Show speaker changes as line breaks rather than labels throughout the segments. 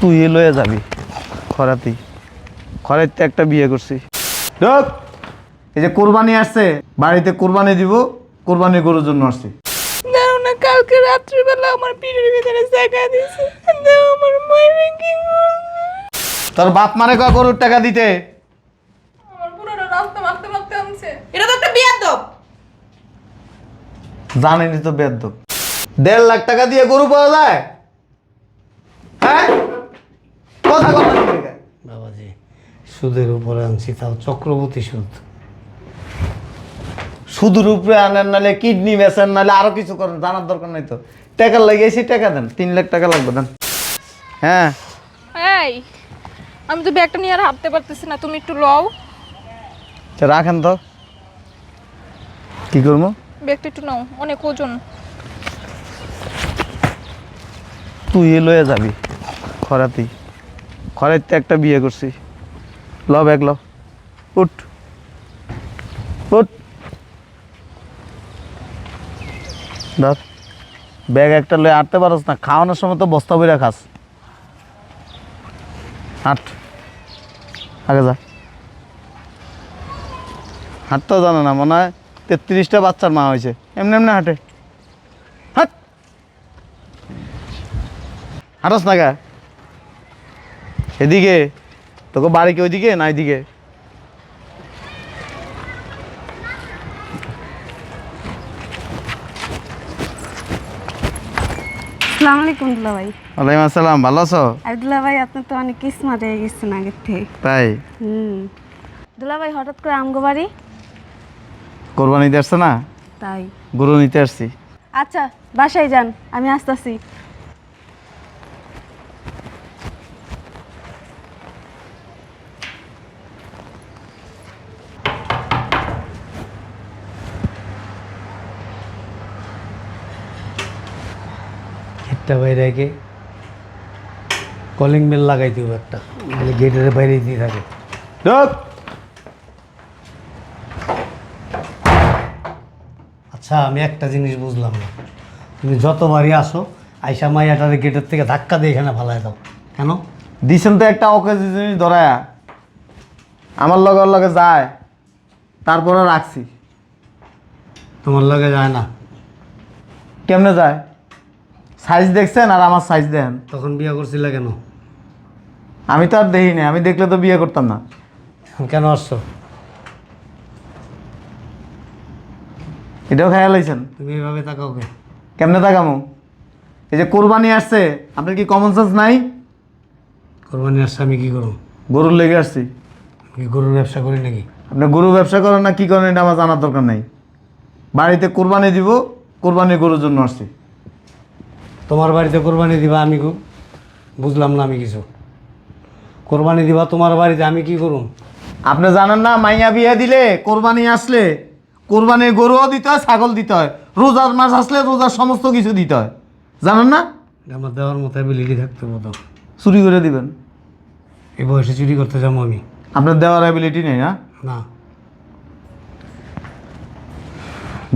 তুই এ লয়ে যাবি খরাতি খরাইতে একটা বিয়ে করছি। ঢোক এই যে কোরবানি আসছে বাড়িতে কোরবানি দিব কোরবানি গরুর জন্য আসছি।
দাও না কালকে রাত্রিবেলা আমার পিঠের ভিতরে জায়গা দিয়েছে। দাও আমার মায়ের কি
তোর বাপ মানে কয় গরুর টাকা দিতে?
আমার পুরোটা রাস্তা মারতে মারতে আনছে। এটা তো একটা বিয়ার দব
জানেনি তো বেদ্য দেড় লাখ টাকা দিয়ে গরু পাওয়া যায়? হ্যাঁ? কথা কথা
বাবাজি সুদের উপরে আনছি তাও চক্রবর্তী সুদ।
সুদূর উপরে আনেন নাহলে কিডনি বেচেন নাহলে আরও কিছু করেন জানার দরকার নাই তো। টাকা লাগিয়েছি টাকা দেন তিন লাখ টাকা লাগবে দেন। হ্যাঁ।
এই আমি তো ব্যাগটা নিয়ে আর হাঁটতে পারতেছি না তুমি একটু লও।
আচ্ছা, রাখেন তো। কি করব?
ব্যাগটা একটু নাও অনেক ওজন।
তুই এ লয়ে যাবি খরাতি খরাইতে একটা বিয়ে করছি। ল ব্যাগ ল উঠ। উঠ। ধর। ব্যাগ একটা লয়ে আটতে পারস না, খাওয়ানোর সময় তো বস্তা বইরা খাস। হাঁট আগে যা। হাঁটতেও জানে না, মনে হয় তেত্রিশটা বাচ্চার মা হয়েছে এমনি এমনি হাঁটে। হাট। হাঁটস না গা। এদিকে। তোকে বাড়ি কি ওইদিকে না এদিকে?
আসসালামু আলাইকুম দুলা ভাই।
ওয়ালাইকুম আসসালাম ভালো আছো?
আর দুলা ভাই আপনি তো অনেক কিসমত হয়ে গেছেন আগের থেকে।
তাই?
হুম। দুলা ভাই হঠাৎ করে আমগো বাড়ি?
কোরবানি দিতে আসছে না?
তাই।
গরু নিতে আসছি।
আচ্ছা বাসায় যান আমি আসতেছি।
গেটটা বাইরে রেখে কলিং বেল লাগাই দিব একটা। নাহলে গেটের বাইরে দিয়ে থাকে।
ঢোক!
আচ্ছা আমি একটা জিনিস বুঝলাম না। তুমি যতবারই আসো আইসা মাইয়াটারে গেটের থেকে ধাক্কা দিয়ে এখানে ফালাই দাও। কেন?
দিছেন তো একটা অকেজি জিনিস ধরায়া। আমার লগে লগে যায়। তারপরে রাখছি।
তোমার লগে যায় না।
কেমনে যায়? সাইজ দেখছেন আর আমার সাইজ দেন।
তখন বিয়ে করছিলে কেন?
আমি তো আর দেখি না আমি দেখলে তো বিয়ে করতাম না।
কেন আসছো?
এটাও খেয়াল হয়েছেন
তুমি এইভাবে তাকাও কে?
কেমনে তাকামো? এই যে কোরবানি আসছে আপনার কি কমন সেন্স নাই?
কোরবানি আসছে আমি কী করুন
গরুর লেগে আসছি।
আমি কি গরুর ব্যবসা করি নাকি?
আপনি গরু ব্যবসা করেন না কি করেন এটা আমার জানার দরকার নাই। বাড়িতে কোরবানি দিব কোরবানি গরুর জন্য আসছি।
তোমার বাড়িতে কোরবানি দিবা আমি বুঝলাম না আমি কিছু। কোরবানি দিবা তোমার বাড়িতে আমি কি করুম?
আপনি জানেন না মাইয়া বিয়ে দিলে কোরবানি আসলে কোরবানির গরুও দিতে হয় ছাগল দিতে হয়। রোজার মাস আসলে রোজার সমস্ত কিছু দিতে হয়। জানেন না?
আমার দেওয়ার মতো অ্যাবিলিটি থাকতে মতো
চুরি করে দিবেন।
এই বয়সে চুরি করতে যাব আমি।
আপনার দেওয়ার অ্যাবিলিটি নেই না?
না।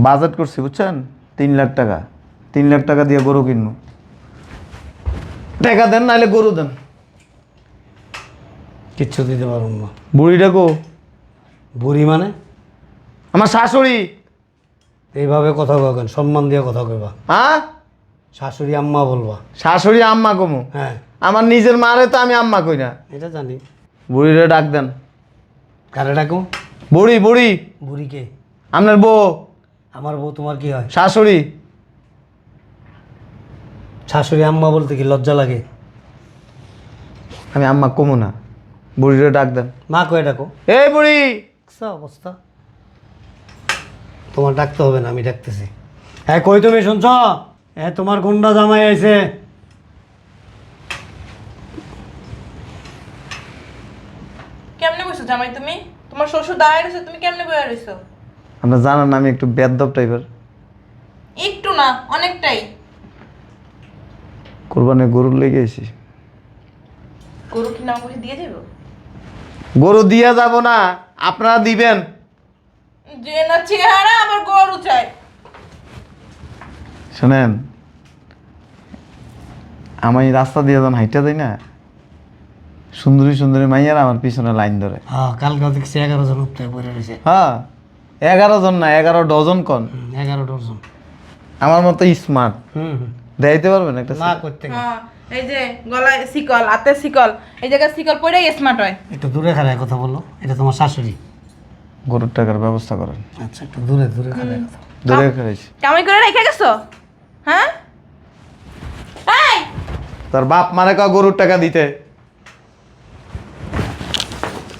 বাজেট করছি বুঝছেন? তিন লাখ টাকা। তিন লাখ টাকা দিয়ে গরু কিনবো। টাকা দেন নাহলে গরু দেন।
কিচ্ছু দিতে পারুন না।
বুড়িটা কো?
বুড়ি মানে?
আমার শাশুড়ি।
এইভাবে কথা কবেন সম্মান দিয়ে কথা কইবা।
হ্যাঁ?
শাশুড়ি আম্মা বলবা।
শাশুড়ি আম্মা কমু।
হ্যাঁ।
আমার নিজের মারে তো আমি আম্মা কই না।
এটা জানি।
বুড়িরে ডাক দেন।
কারে ডাকো?
বুড়ি বুড়ি।
বুড়িকে।
আপনার বউ?
আমার বউ তোমার কি হয়?
শাশুড়ি?
শাশুড়ি আম্মা বলতে কি লজ্জা লাগে?
আমি আম্মা কমু না। বুড়িরে ডাক দেন।
মা কয়ে ডাকো।
এই বুড়ি!
কিসা অবস্থা? তোমার ডাকতে হবে না আমি ডাকতেছি। হ্যাঁ কই তুমি শুনছ? হ্যাঁ তোমার গুন্ডা জামাই আইছে।
কেমনে বসছো জামাই তুমি? তোমার শ্বশুর দাঁড়ায় রয়েছো তুমি কেমনে বয়ে রয়েছো
আপনার জানেন না আমি একটু বেদব টাইপের
একটু না অনেকটাই।
কোরবানি গরুর লেগে এসি
গরু কি নাম করে দিয়ে যাব
গরু দিয়া যাব না আপনারা দিবেন।
যে না চেহারা আবার গরু চাই।
শোনেন আমি রাস্তা দিয়ে যখন হাইটা যাই না সুন্দরী সুন্দরী মাইয়ার আমার পিছনে লাইন ধরে।
হ্যাঁ কালকে দেখছি এগারো জন উঠতে পড়ে রয়েছে।
হ্যাঁ এগারো জন না এগারো ডজন কন।
এগারো ডজন।
আমার মতো স্মার্ট
হুম হুম।
দেখাইতে পারবেন একটা
না করতে
হ্যাঁ এই যে গলায় শিকল হাতে শিকল এই জায়গায় শিকল পরেই স্মার্ট হয়।
একটু দূরে খারায় কথা বলো এটা তোমার শাশুড়ি।
গরুর টাকার ব্যবস্থা করেন।
আচ্ছা একটু দূরে দূরে খারায় কথা
দূরে খেয়েছি
কামাই করে রেখে গেছো? হ্যাঁ? এই!
তোর বাপ মানে ক গরুর টাকা দিতে?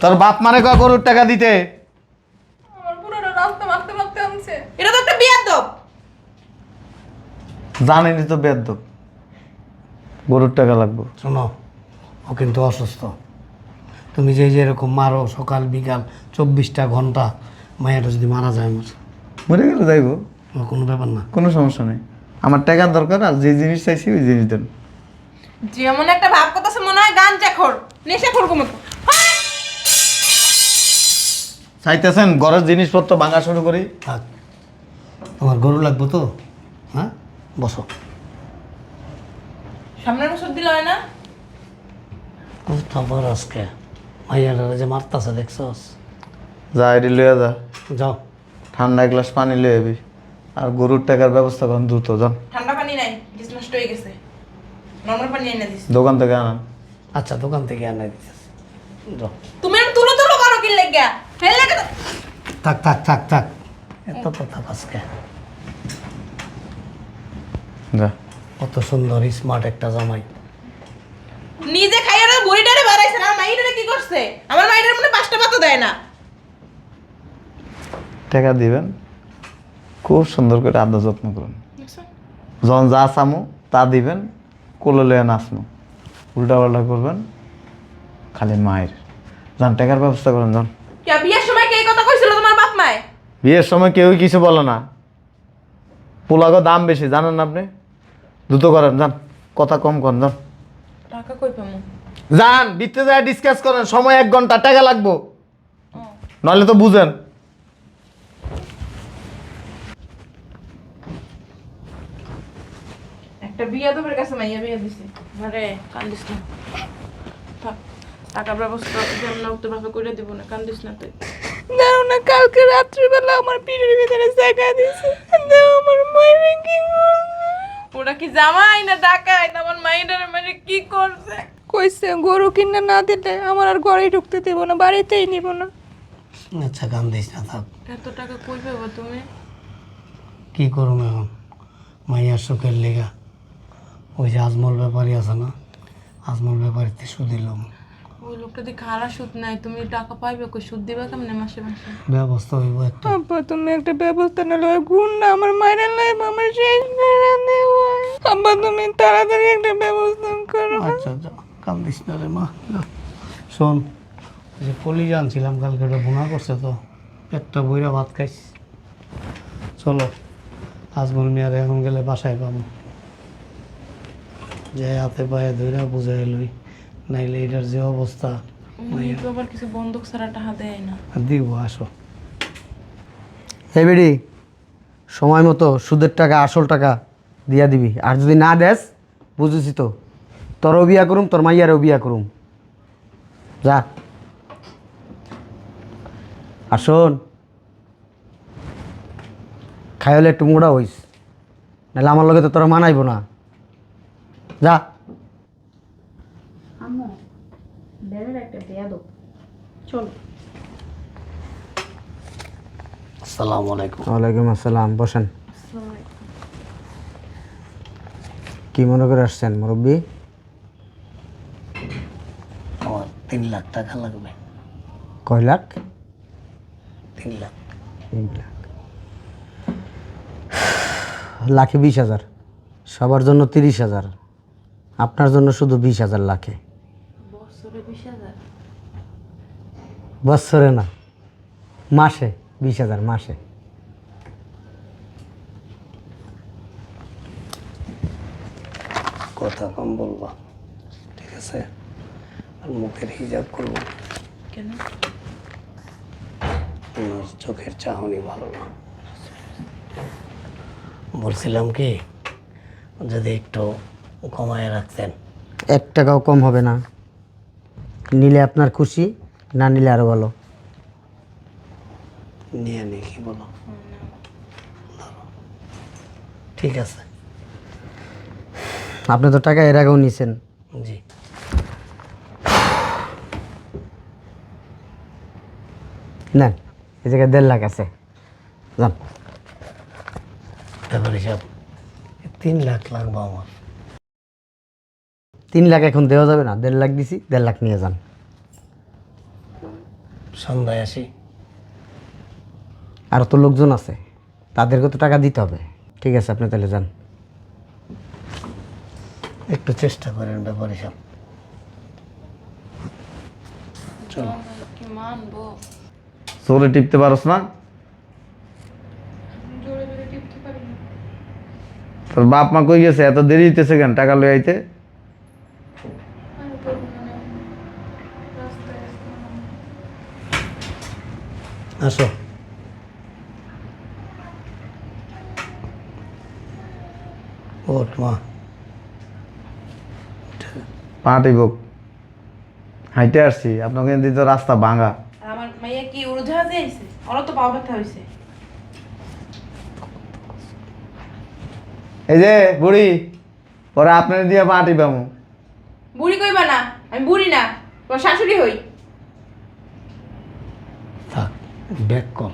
তোর বাপ মানে ক গরুর টাকা দিতে
আমার পুরোটা রাস্তা মারতে মারতে আনছে এটা তো একটা বিয়ার দব
জানেনি তো বেদ গরুর টাকা লাগবে।
শোনো ও কিন্তু অসুস্থ। তুমি যে যে এরকম মারো সকাল বিকাল চব্বিশটা ঘণ্টা মায়েরা যদি মারা যায় আমার।
মরে গেলে যাইব।
কোনো ব্যাপার না।
কোনো সমস্যা নেই। আমার টাকার দরকার আর যে জিনিস চাইছি ওই জিনিস দেন।
যেমন একটা ভাব করতেছে মনে হয় গান চাখর নেশা খোর মতো।
চাইতেছেন ঘরের জিনিসপত্র ভাঙা শুরু করি।
থাক। তোমার গরু লাগবো তো? হ্যাঁ? বসো।
সামনের বছর দিল হয় না?
তারপর আজকে। মাইয়ারা যে মারতাছে দেখছস?
যা এটি লইয়া যা।
যাও।
ঠান্ডা এক গ্লাস পানি লয়ে যাবি আর গরুর টাকার ব্যবস্থা করেন দ্রুত যান।
ঠান্ডা পানি নাই নষ্ট হয়ে গেছে। নর্মাল পানি এনে দিস।
দোকান থেকে আনান।
আচ্ছা দোকান থেকে আনাই দিতেছি যাও।
তুমি তুলো তুলো করো কি লেগে ফেল লাগে
থাক থাক থাক থাক। এত থাক আজকে কত সুন্দর স্মার্ট একটা জামাই।
নিজে খাইয়ে ওরা বুড়িটারে বাড়াইছে না মাইটারে কি করছে? আমার মাইটারে মনে পাঁচটা পাতা দেয় না।
টাকা দিবেন খুব সুন্দর করে আদর যত্ন করুন। যখন যা চামো তা দিবেন কোলে লয়ে নাচমো। উল্টা পাল্টা করবেন খালি মায়ের। যান টাকার ব্যবস্থা করেন যান
বিয়ের সময় কে কথা কইছিল তোমার বাপ মায়
বিয়ের সময় কেউই কিছু বলে না। পোলাগো দাম বেশি জানেন আপনি? দ্রুত করেন যান। কথা কম করেন যান।
টাকা কই পামু?
যান বিতে যায় ডিসকাস করেন সময় এক ঘণ্টা টাকা লাগবো। নাহলে তো বুঝেন।
একটা বিয়া তোর কাছে মাইয়া বিয়া দিছে। আরে কান্দিস না। টাকার ব্যবস্থা যেমন ভাবে করে দিব না কান্দিস না তুই। না কালকে রাত্রিবেলা আমার পিঠের ভিতরে জায়গা দিয়েছে আমার মায়ের কি ওরা কি জামাই না ডাকাই? না আমার মায়ের মানে কি করছে? কইছে গরু কিনে না দিলে আমার আর ঘরেই ঢুকতে দেবো না বাড়িতেই নিব না।
আচ্ছা গান দিস না থাক।
এত টাকা কই পাবো তুমি?
কি করুম এখন? মাইয়ার সুখের লেগা। ওই যে আজমল ব্যাপারী আছে না? আজমল ব্যাপারীতে সুদিলাম
ওই লোকটা দিয়ে খারাপ সুদ নাই তুমি টাকা পাইবে কই? সুদ দিবা কেমনে মাসে মাসে?
ব্যবস্থা হইব একটা।
আব্বা তুমি একটা ব্যবস্থা নিলে ওই গুণ না আমার মায়ের লাইফ আমার শেষ করে দেবো। আব্বা তুমি তাড়াতাড়ি একটা ব্যবস্থা করো।
আচ্ছা আচ্ছা কান্দিস না রে মা যা। শোন ওই যে কলি জানছিলাম কালকে ওটা বোনা করছে তো পেটটা বইরা ভাত খাইস। চলো আজমল মিয়ার এখন গেলে বাসায় পাবো। যে হাতে পায়ে ধইরা বুঝাই লই। নাইলে এটার যে অবস্থা
আবার কিছু বন্দুক ছাড়া টাকা দেয় না।
দিব আসো।
হে বেডি সময় মতো সুদের টাকা আসল টাকা দিয়া দিবি। আর যদি না দেস বুঝেছি তো তোরও বিয়া করুম তোর মাইয়ারও বিয়া করুম। যা। আর শোন খাই হলে একটু মোড়া হইস নাহলে আমার লগে তো তোরা মানাইব না। যা।
আসসালামু আলাইকুম।
ওয়ালাইকুম আসসালাম বসেন। কি মনে করে আসছেন মুরব্বী?
আমার তিন লাখ টাকা লাগবে।
কয় লাখ?
তিন লাখ।
তিন লাখ। লাখে বিশ হাজার। সবার জন্য তিরিশ হাজার। আপনার জন্য শুধু বিশ হাজার লাখে। বৎসরে না মাসে বিশ হাজার মাসে।
কথা কম বলবা ঠিক আছে? আর মুখের হিজাব করব।
কেন?
আমার চোখের চাহনি ভালো না। বলছিলাম কি যদি একটু কমায় রাখতেন।
এক টাকাও কম হবে না। নিলে আপনার খুশি না নিলে আরও ভালো?
নিয়ে নি কি বলো? ঠিক আছে।
আপনি তো টাকা এর আগেও নিছেন।
জি।
নেন এই জায়গায় দেড় লাখ আছে। যান।
ব্যাপার হিসাব তিন লাখ লাগবে আমার।
তিন লাখ এখন দেওয়া যাবে না দেড় লাখ দিছি দেড় লাখ নিয়ে যান।
সন্ধ্যায় আসি।
আর তো লোকজন আছে তাদেরকে তো টাকা দিতে হবে। ঠিক আছে আপনি তাহলে যান।
একটু চেষ্টা করেন ব্যাপার হিসাব চলো।
টিপতে পারস না
জোরে জোরে টিপতে পারি না?
তোর বাপ মা কই গেছে? এত দেরি হইতেছে কেন টাকা লই আইতে
আর বলব না রাস্তায়
আসো। ওঠ মা।
পা টিপক হাইটে আসছি আপনাকে দিতে রাস্তা ভাঙা।
আমার মাইয়া কি উড়োজাহাজে আইছে? ওরা তো পাও ব্যথা হয়েছে
এই যে বুড়ি পরে আপনার দিয়ে পা টিপামু।
বুড়ি কইবা না আমি বুড়ি না তোর শাশুড়ি হই।
ব্যাক কর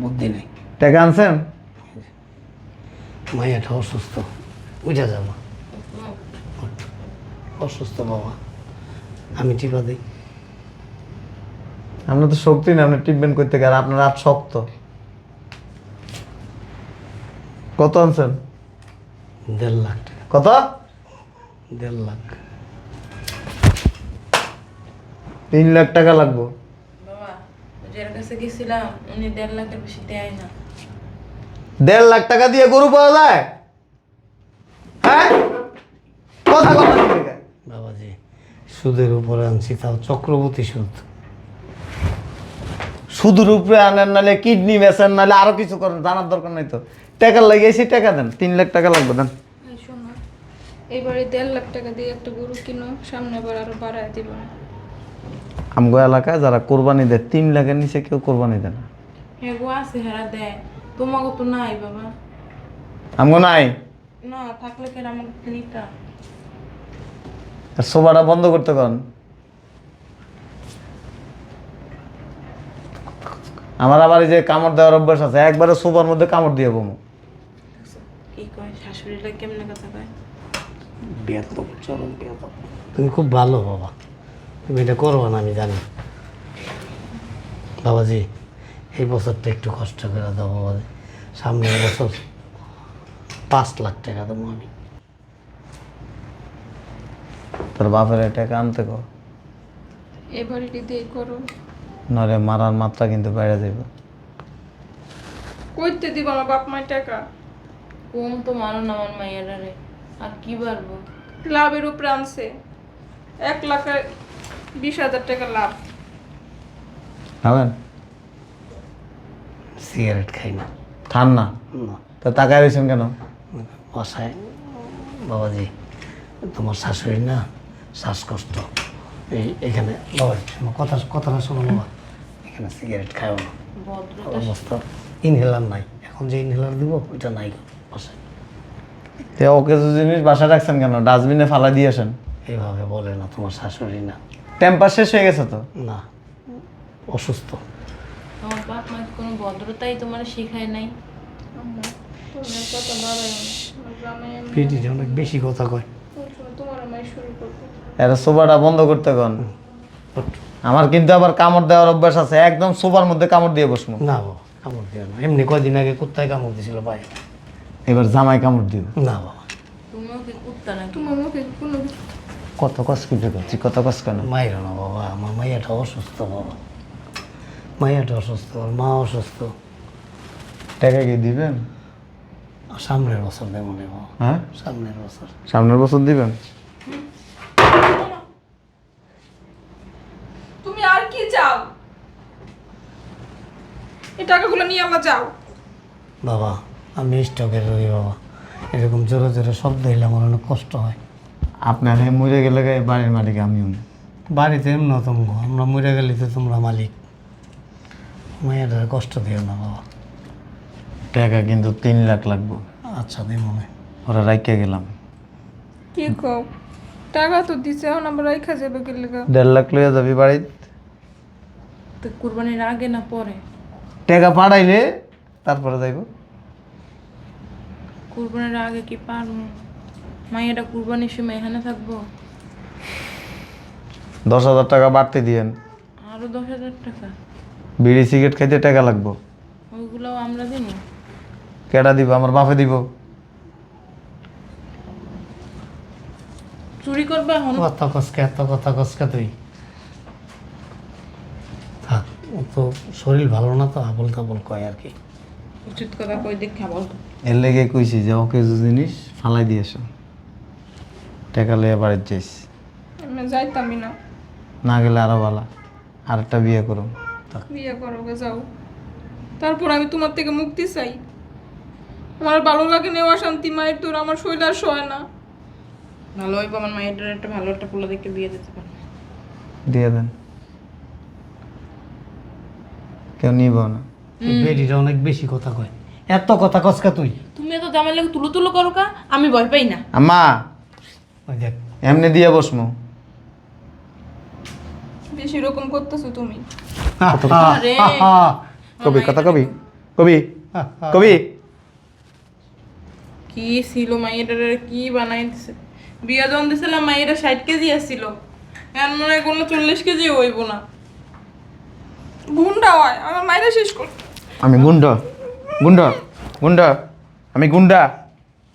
বুদ্ধি নেই।
টাকা আনছেন?
মাইয়াটা অসুস্থ। বুঝা যাব অসুস্থ বাবা। আমি টিপা দিই।
আপনার তো শক্তি না আপনি টিপবেন করতে গেলে আপনার হাত শক্ত। কত আনছেন?
দেড় লাখ টাকা।
কত?
দেড় লাখ।
তিন লাখ টাকা লাগবো।
যার কাছে গেছিলাম উনি দেড় লাখের বেশি দেয় না।
দেড় লাখ টাকা দিয়ে গরু পাওয়া যায়? হ্যাঁ? কথা কথা
বাবাজি সুদের উপরে আনছি তাও চক্রবর্তী সুদ।
শুধুর উপরে আনেন নাহলে কিডনি বেচেন নাহলে আরও কিছু করেন জানার দরকার নাই তো। টাকা লাগিয়েছি টাকা দেন তিন লাখ টাকা লাগবে দেন।
এবারে দেড় লাখ টাকা দিয়ে একটা গরু কিনো সামনে আবার আরও বাড়ায় দিব না।
আমগো এলাকায় যারা কোরবানি দেয় তিন লাখের নিচে কেউ কোরবানি দেয় না।
হ্যাঁ গো আছে হেরা দেয়। তোমাকে তো নাই বাবা।
আমগো নাই?
না থাকলে কেন আমাকে নিতা?
আর বন্ধ করতে কন। আমার আবার এই যে কামড় দেওয়ার অভ্যাস আছে একবারে সোফার মধ্যে কামড় দিয়ে বমু।
কি কয় শাশুড়িটা কেমনে কথা কয়?
চরম তুমি খুব ভালো বাবা। তুমি এটা করব না আমি জানি। বাবাজি এই বছরটা একটু কষ্ট করে দাও বাবাজি। সামনের বছর পাঁচ লাখ টাকা দেবো আমি।
তোর বাপের টাকা আনতে কর
এবারে দিয়ে করো?
নরে মারার মাত্রা কিন্তু বেড়ে যাবে
কইতে দিব আমার বাপ মায়ের টাকা?
কোন তো মানো না আমার মাইয়ারা রে আর কি পারব
লাভের উপরে আনছে। এক লাখ আর বিশ হাজার টাকা লাভ।
খাবেন
সিগারেট খাই না।
খান না? তো তাকায় রয়েছেন কেন?
বাসায় বাবাজি তোমার শাশুড়ি না শ্বাসকষ্ট। এই এখানে বাবা কথা কথাটা শোনো বাবা। এখানে সিগারেট খাও না। অবস্থা। ইনহেলার নাই। এখন যে ইনহেলার দিব ওইটা নাই বাসায়।
তে ওকে জিনিস বাসা রাখছেন কেন? ডাস্টবিনে ফালা দিয়ে আসেন
এইভাবে বলে না তোমার শাশুড়ি না।
টেম্পার শেষ হয়ে গেছে তো?
না অসুস্থ।
আমার বাপ মা কোনো ভদ্রতাই তোমার শেখায় নাই?
না
পিটিতে অনেক বেশি কথা কয়।
এরা সোফাটা বন্ধ করতে কন। আমার কিন্তু আবার কামড় দেওয়ার অভ্যাস আছে একদম সোফার মধ্যে কামড় দিয়ে বসবো।
না বাবা কামড় দিও না। এমনি কয়দিন আগে কুত্তায় কামড় দিয়েছিল পায়ে
এবার জামাই কামড় দিব
না বাবা।
তুমিও কি কুত্তা নাকি?
তোমার মুখে কোনো
কত কষ্ট করে করছি কত কষ্ট কেন
মায়ের না বাবা আমার মাইয়াটা অসুস্থ বাবা। মাইয়াটা অসুস্থ ওর মা অসুস্থ।
টাকা কি দিবেন?
সামনের বছর দেবো
হ্যাঁ?
সামনের বছর।
সামনের বছর দিবেন?
তুমি আর কি চাও? এই টাকাগুলো নিয়ে আমরা যাও।
বাবা আমি স্টকের রই বাবা। এরকম জোরে জোরে শব্দ হইলে আমার অনেক কষ্ট হয়।
আপনার হে মরে গেলে গায়ে বাড়ির মালিক আমিও
বাড়িতে এমন তুমি আমরা মরে গেলে তো তোমরা মালিক। মায়ের কষ্ট দিও না বাবা।
টাকা কিন্তু তিন লাখ লাগবো।
আচ্ছা দিই মনে
ওরা রাইকে গেলাম।
কি কও? টাকা তো দিছে এখন আবার রাইখা যাবে কি লেগা?
দেড় লাখ লইয়া যাবি বাড়িতে।
তো কুরবানির আগে না পরে?
টাকা পাঠাইলে তারপরে যাইব।
কুরবানির আগে কি পারব? মাইয়াটা কুরবানির সময় এখানে থাকব?
দশ হাজার টাকা বাড়তে দিয়েন।
আরও দশ হাজার টাকা?
বিড়ি সিগারেট খাইতে টাকা লাগবো।
ওইগুলোও আমরা দিব।
কেডা দিব? আমার বাপে দিব।
চুরি করবে এখন?
কথা কসকে এত কথা কসকে তুই? থাক ও তো শরীর ভালো না তো আবল তাবল কয় আর কি।
উচিত কথা কই দেখা বল
এর লেগে কইছি যে ওকে যে জিনিস ফালাই দিয়েছ টাকা লইয়া বাড়িতে যাইস।
আমি যাইতামই না।
না গেলে আরও ভালো আরেকটা বিয়ে করুম।
বিয়ে করো গে যাও। তারপর আমি তোমার থেকে মুক্তি চাই। আমার ভালো লাগে নেওয়া শান্তি মায়ের তোর আমার শরীর আর সয় না।
ভালো হইব আমার মায়ের একটা ভালো একটা পোলা দেখে বিয়ে দিতে পারব
দিয়ে দেন। কেউ নিব না।
বেডিটা অনেক বেশি কথা কয়। এত কথা কসকে তুই?
তুমি এত জামাই লাগে তুলো তুলো করো কা? আমি ভয় পাই না।
আম্মা!
ওই দেখ
এমনি দিয়ে বসমু।
বেশি রকম করতেছো তুমি।
আরে।
কবি কথা কবি। কবি কবি।
কি ছিল মাইয়েটার কি বিয়া যখন দিছিলাম মাইয়েরা ষাট কেজি আসছিল। এখন মনে হয় কোনো চল্লিশ কেজি হইব না।
গুন্ডা হয় আমার মায়েরা শেষ কর।
আমি গুন্ড গুন্ড গুন্ড আমি গুন্ডা।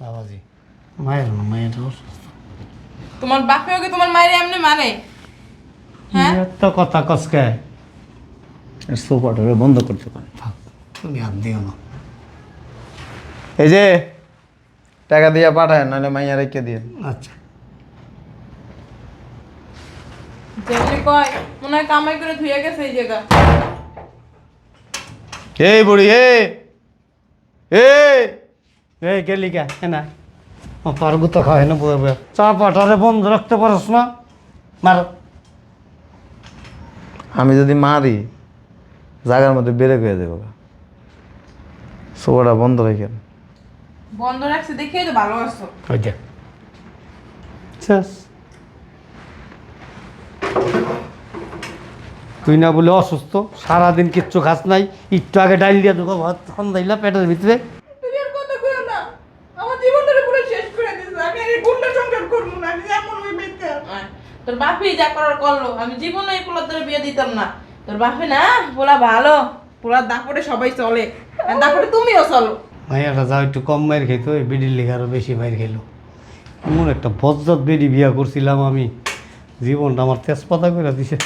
বাবাজি মায়ের না মায়ের
তোমার বাপেও কি তোমার মায়ের এমনি মানে? হ্যাঁ?
এত কথা কসকে
সোফাটা বন্ধ?
তুমি হাত দিও না।
এই যে টাকা দিয়ে পাঠায় নাহলে মাইয়া রেখে দিয়ে।
আচ্ছা।
যেমনি কয় মনে হয় কামাই করে ধুয়ে গেছে এই জায়গা।
এই বুড়ি এ এই
এই গেলি কে? না। ও পারগু তো খায় না বয়ে বয়ে। চা পাটারে বন্ধ রাখতে পারস না। মার।
আমি যদি মারি জায়গার মধ্যে বেড়ে হয়ে দেবো সোফাটা বন্ধ রেখে
বন্ধ রাখছে দেখেই তো ভালো আছো।
ওই দেখ। শেষ। তুই না বলে অসুস্থ সারাদিন কিচ্ছু খাস নাই একটু আগে ডাইল দিয়া দুটো ভাত সন্ধ্যাইলা পেটের ভিতরে
তুমি আর কথা কইও না আমার জীবনটা পুরো শেষ করে দিছে আমি আর এই গুন্ডা সংসার করব না আমি এমন হই বেঁচে তোর বাপি যা করার করল। আমি জীবনে এই পোলার ধরে বিয়ে দিতাম না। তোর বাপি না, পোলা ভালো। পোলার দাপটে সবাই চলে। দাপড়ে তুমিও চলো।
মাইয়াটা যাও একটু কম মায়ের খেতো বিড়ির লেগে আরও বেশি মায়ের খেলো। এমন একটা বজ্জাত বেডি বিয়া করছিলাম আমি। জীবনটা আমার তেজপাতা করে দিছে।